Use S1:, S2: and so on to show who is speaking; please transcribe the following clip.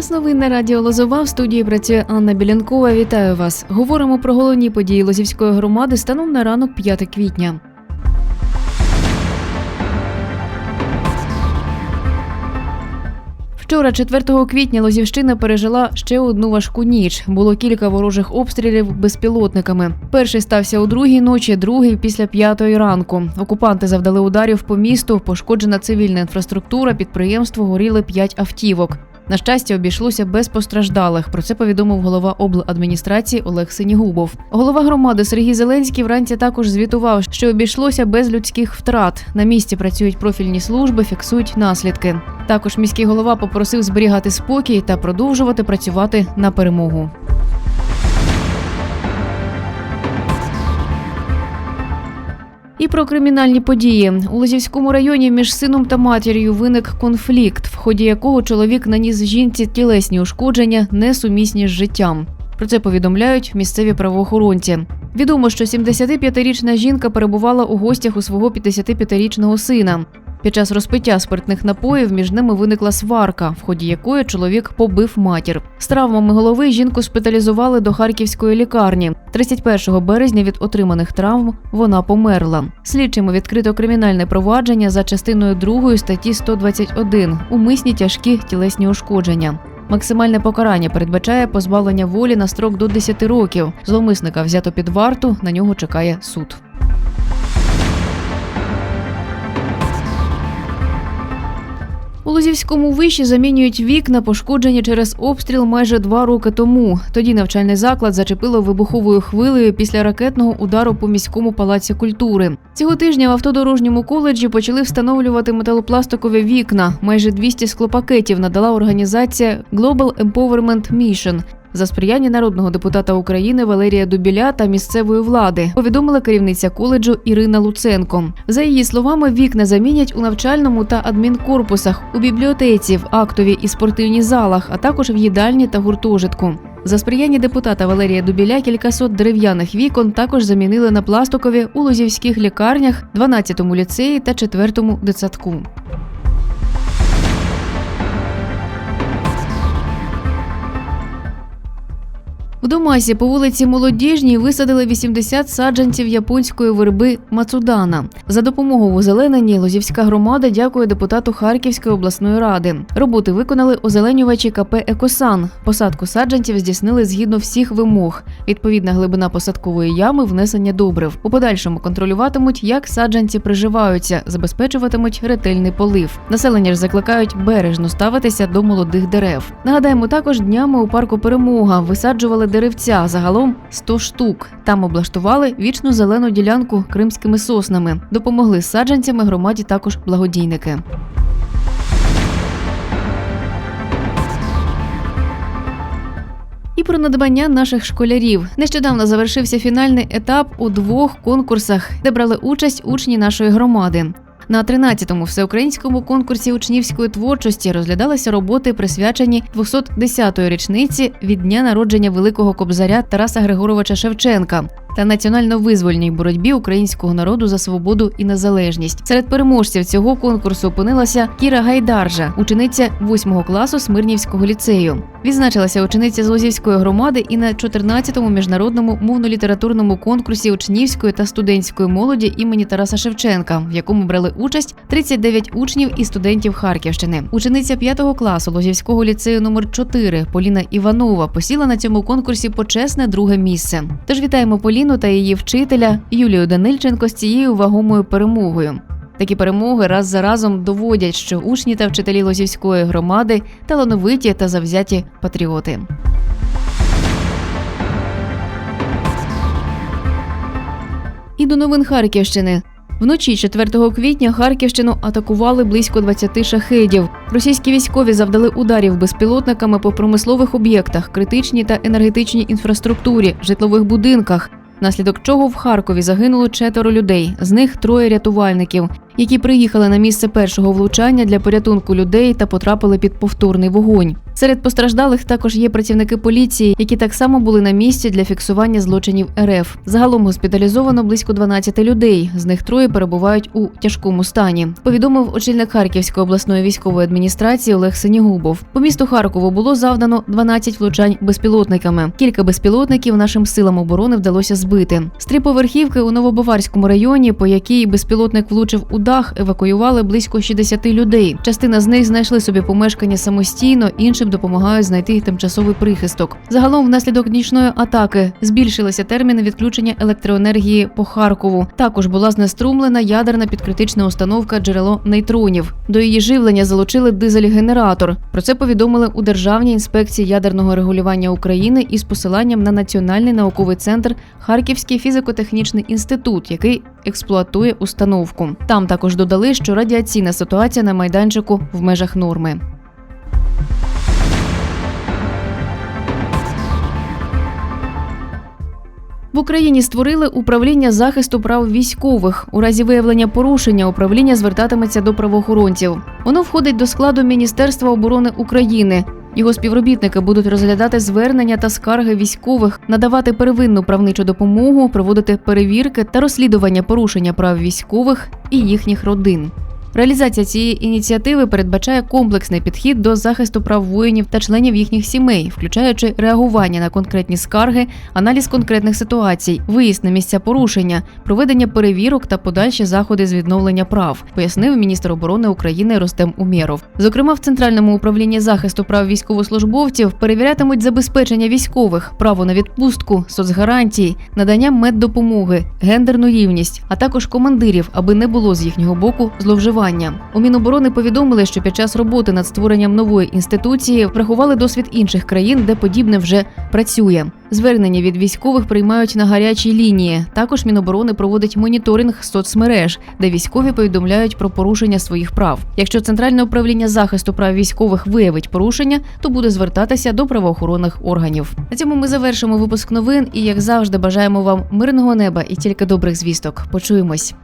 S1: Час новин на радіо Лозова в студії працює Анна Білянкова. Вітаю вас. Говоримо про головні події Лозівської громади станом на ранок 5 квітня. Вчора, 4 квітня, Лозівщина пережила ще одну важку ніч. Було кілька ворожих обстрілів безпілотниками. Перший стався у другій ночі, другий після п'ятої ранку. Окупанти завдали ударів по місту. Пошкоджена цивільна інфраструктура, підприємство горіли п'ять автівок. На щастя, обійшлося без постраждалих. Про це повідомив голова обладміністрації Олег Синігубов. Голова громади Сергій Зеленський вранці також звітував, що обійшлося без людських втрат. На місці працюють профільні служби, фіксують наслідки. Також міський голова попросив зберігати спокій та продовжувати працювати на перемогу. Про кримінальні події у Лозівському районі між сином та матір'ю виник конфлікт, в ході якого чоловік наніс жінці тілесні ушкодження, несумісні з життям. Про це повідомляють місцеві правоохоронці. Відомо, що 75-річна жінка перебувала у гостях у свого 55-річного сина. Під час розпиття спиртних напоїв між ними виникла сварка, в ході якої чоловік побив матір. З травмами голови жінку шпиталізували до харківської лікарні. 31 березня від отриманих травм вона померла. Слідчими відкрито кримінальне провадження за частиною 2 статті 121 умисні тяжкі тілесні ушкодження. Максимальне покарання передбачає позбавлення волі на строк до 10 років. Зловмисника взято під варту. На нього чекає суд. У Лозівському виші замінюють вікна, пошкоджені через обстріл майже два роки тому. Тоді навчальний заклад зачепило вибуховою хвилею після ракетного удару по міському палаці культури. Цього тижня в автодорожньому коледжі почали встановлювати металопластикові вікна. Майже 200 склопакетів надала організація Global Empowerment Mission за сприяння народного депутата України Валерія Дубіля та місцевої влади, повідомила керівниця коледжу Ірина Луценко. За її словами, вікна замінять у навчальному та адмінкорпусах, у бібліотеці, в актовій і спортивній залах, а також в їдальні та гуртожитку. За сприяння депутата Валерія Дубіля кількасот дерев'яних вікон також замінили на пластикові у лозівських лікарнях, 12-му ліцеї та 4-му дитсадку. В Домасі по вулиці Молодіжній висадили 80 саджанців японської верби Мацудана. За допомогу в озелененні Лозівська громада дякує депутату Харківської обласної ради. Роботи виконали озеленювачі КП Екосан. Посадку саджанців здійснили згідно всіх вимог. Відповідна глибина посадкової ями, внесення добрив. У подальшому контролюватимуть, як саджанці приживаються, забезпечуватимуть ретельний полив. Населення ж закликають бережно ставитися до молодих дерев. Нагадаємо, також днями у парку Перемога висаджували деревця загалом 100 штук. Там облаштували вічну зелену ділянку кримськими соснами. Допомогли саджанцями громаді також благодійники. І про надбання наших школярів нещодавно завершився фінальний етап у двох конкурсах, де брали участь учні нашої громади. На 13-му всеукраїнському конкурсі учнівської творчості розглядалися роботи, присвячені 210-ї річниці від дня народження великого кобзаря Тараса Григоровича Шевченка та національно-визвольній боротьбі українського народу за свободу і незалежність. Серед переможців цього конкурсу опинилася Кіра Гайдаржа, учениця 8 класу Смирнівського ліцею. Відзначилася учениця з Лозівської громади і на 14-му міжнародному мовно-літературному конкурсі учнівської та студентської молоді імені Тараса Шевченка, в якому брали участь 39 учнів і студентів Харківщини. Учениця 5 класу Лозівського ліцею номер 4 Поліна Іванова посіла на цьому конкурсі почесне друге місце. Тож вітаємо Поліну та її вчителя Юлію Данильченко з цією вагомою перемогою. Такі перемоги раз за разом доводять, що учні та вчителі Лозівської громади талановиті та завзяті патріоти. І до новин Харківщини. Вночі 4 квітня Харківщину атакували близько 20 шахедів. Російські військові завдали ударів безпілотниками по промислових об'єктах, критичній та енергетичній інфраструктурі, житлових будинках. Наслідок чого в Харкові загинуло четверо людей, з них троє рятувальників, які приїхали на місце першого влучання для порятунку людей та потрапили під повторний вогонь. Серед постраждалих також є працівники поліції, які так само були на місці для фіксування злочинів РФ. Загалом госпіталізовано близько 12 людей. З них троє перебувають у тяжкому стані. Повідомив очільник Харківської обласної військової адміністрації Олег Синігубов. По місту Харкову було завдано 12 влучань безпілотниками. Кілька безпілотників нашим силам оборони вдалося збити. З триповерхівки у Новобаварському районі, по якій безпілотник влучив у дах, евакуювали близько 60 людей. Частина з них знайшли собі помешкання самостійно, іншим допомагають знайти тимчасовий прихисток. Загалом, внаслідок нічної атаки збільшилися терміни відключення електроенергії по Харкову. Також була знеструмлена ядерна підкритична установка джерело нейтронів. До її живлення залучили дизель-генератор. Про це повідомили у Державній інспекції ядерного регулювання України із посиланням на Національний науковий центр Харківський фізико-технічний інститут, який експлуатує установку. Там також додали, що радіаційна ситуація на майданчику в межах норми. В Україні створили управління захисту прав військових. У разі виявлення порушення управління звертатиметься до правоохоронців. Воно входить до складу Міністерства оборони України. Його співробітники будуть розглядати звернення та скарги військових, надавати первинну правничу допомогу, проводити перевірки та розслідування порушення прав військових і їхніх родин. Реалізація цієї ініціативи передбачає комплексний підхід до захисту прав воїнів та членів їхніх сімей, включаючи реагування на конкретні скарги, аналіз конкретних ситуацій, виїзд на місця порушення, проведення перевірок та подальші заходи з відновлення прав, пояснив міністр оборони України Ростем Умєров. Зокрема, в центральному управлінні захисту прав військовослужбовців перевірятимуть забезпечення військових, право на відпустку, соцгарантії, надання меддопомоги, гендерну рівність, а також командирів, аби не було з їхнього боку зловживання. У Міноборони повідомили, що під час роботи над створенням нової інституції врахували досвід інших країн, де подібне вже працює. Звернення від військових приймають на гарячій лінії. Також Міноборони проводить моніторинг соцмереж, де військові повідомляють про порушення своїх прав. Якщо центральне управління захисту прав військових виявить порушення, то буде звертатися до правоохоронних органів. На цьому ми завершимо випуск новин і, як завжди, бажаємо вам мирного неба і тільки добрих звісток. Почуємось.